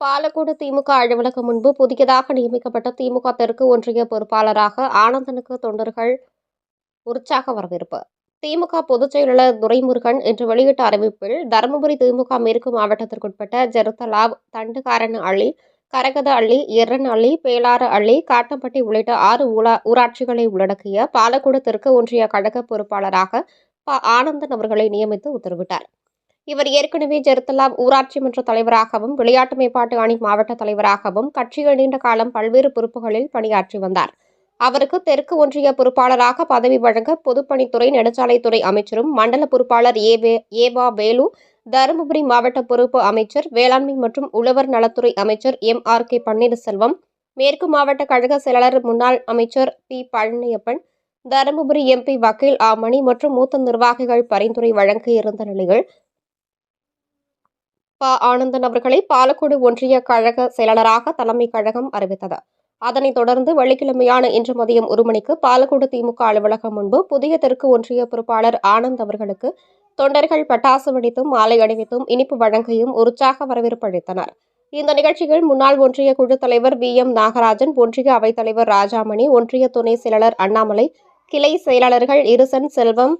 பாலக்கோடு திமுக அலுவலகம் முன்பு புதியதாக நியமிக்கப்பட்ட திமுக தெற்கு ஒன்றிய பொறுப்பாளராக ஆனந்தனுக்கு தொண்டர்கள் உற்சாக வரவேற்பு. திமுக பொதுச் செயலாளர் துரைமுருகன் இன்று வெளியிட்ட அறிவிப்பில் தருமபுரி திமுக மேற்கு மாவட்டத்திற்குட்பட்ட ஜெருத்தலாவ் தண்டுகாரன் அள்ளி கரகத அள்ளி எர்ரன் அள்ளி பேலாறு அள்ளி காட்டம்பட்டி உள்ளிட்ட ஆறு ஊரா ஊராட்சிகளை உள்ளடக்கிய பாலக்கோடு தெற்கு ஒன்றிய கழக பொறுப்பாளராக ப ஆனந்தன் அவர்களை நியமித்து உத்தரவிட்டார். இவர் ஏற்கனவே ஜெருத்தலாவ் ஊராட்சி மன்ற தலைவராகவும் விளையாட்டு மேம்பாட்டு அணி மாவட்ட தலைவராகவும் கட்சியில் நீண்ட காலம் பல்வேறு பொறுப்புகளில் பணியாற்றி வந்தார். அவருக்கு தெற்கு ஒன்றிய பொறுப்பாளராக பதவி வழங்க பொதுப்பணித்துறை நெடுஞ்சாலைத்துறை அமைச்சரும் மண்டல பொறுப்பாளர் ஏவே ஏவா வேலு தருமபுரி மாவட்ட பொறுப்பு அமைச்சர் வேளாண்மை மற்றும் உழவர் நலத்துறை அமைச்சர் எம் ஆர் கே பன்னீர்செல்வம் மேற்கு மாவட்ட கழக செயலாளர் முன்னாள் அமைச்சர் பி பழனியப்பன் தருமபுரி எம்பி வக்கீல் ஆமணி மற்றும் மூத்த நிர்வாகிகள் பரிந்துரை வழங்க இருந்த நிலையில் ப ஆனந்தன் அவர்களை பாலக்கோடு ஒன்றிய கழக செயலாளராக தலைமை கழகம் அறிவித்தது. அதனைத் தொடர்ந்து வெள்ளிக்கிழமையான இன்று மதியம் ஒரு மணிக்கு பாலக்கோடு திமுக அலுவலகம் முன்பு புதிய தெற்கு ஒன்றிய பொறுப்பாளர் ஆனந்த் அவர்களுக்கு தொண்டர்கள் பட்டாசு வெடித்தும் மாலை அணிவித்தும் இனிப்பு வழங்கியும் உற்சாக வரவேற்பு அளித்தனர். இந்த நிகழ்ச்சியில் முன்னாள் ஒன்றிய குழு தலைவர் வி. எம். நாகராஜன் ஒன்றிய அவைத்தலைவர் ராஜாமணி ஒன்றிய துணை செயலாளர் அண்ணாமலை கிளை செயலாளர்கள் இருசன் செல்வம்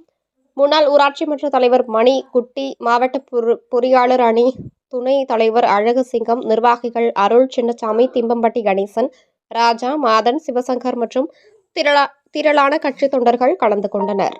முன்னாள் ஊராட்சி மன்ற தலைவர் மணி குட்டி மாவட்ட பொறியாளர் அணி துணை தலைவர் அழகுசிங்கம் நிர்வாகிகள் அருள் சின்னசாமி திம்பம்பட்டி கணேசன் ராஜா மாதன் சிவசங்கர் மற்றும் திரளா திரளான கட்சி தொண்டர்கள் கலந்து கொண்டனர்.